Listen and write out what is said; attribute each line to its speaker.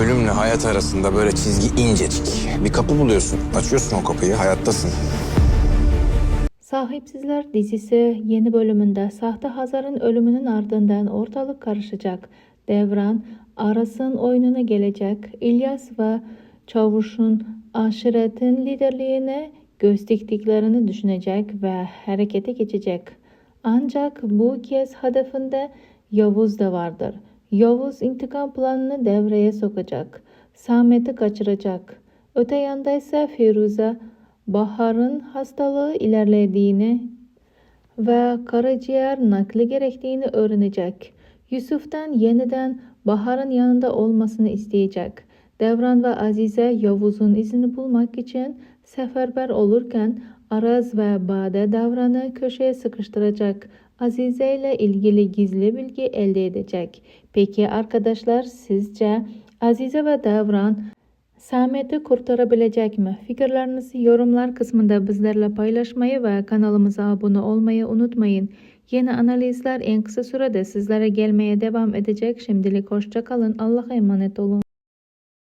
Speaker 1: Ölümle hayat arasında böyle çizgi incecik. Bir kapı buluyorsun. Açıyorsun o kapıyı. Hayattasın.
Speaker 2: Sahipsizler dizisi yeni bölümünde sahte Hazar'ın ölümünün ardından ortalık karışacak. Devran Aras'ın oyununa gelecek. İlyas ve Çavuş'un aşiretin liderliğine göz diktiklerini düşünecek ve harekete geçecek. Ancak bu kez hedefinde Yavuz da vardır. Yavuz intikam planını devreye sokacak. Samet'i kaçıracak. Öte yanda ise Firuze Bahar'ın hastalığı ilerlediğini ve karaciğer nakli gerektiğini öğrenecek. Yusuf'tan yeniden Bahar'ın yanında olmasını isteyecek. Devran ve Azize Yavuz'un izini bulmak için seferber olurken Araz ve Bade Devran'ı köşeye sıkıştıracak. Azize ile ilgili gizli bilgi elde edecek. Peki arkadaşlar sizce Azize ve Devran Samet'i kurtarabilecek mi? Fikirlerinizi yorumlar kısmında bizlerle paylaşmayı ve kanalımıza abone olmayı unutmayın. Yeni analizler en kısa sürede sizlere gelmeye devam edecek. Şimdilik hoşça kalın. Allah'a emanet olun.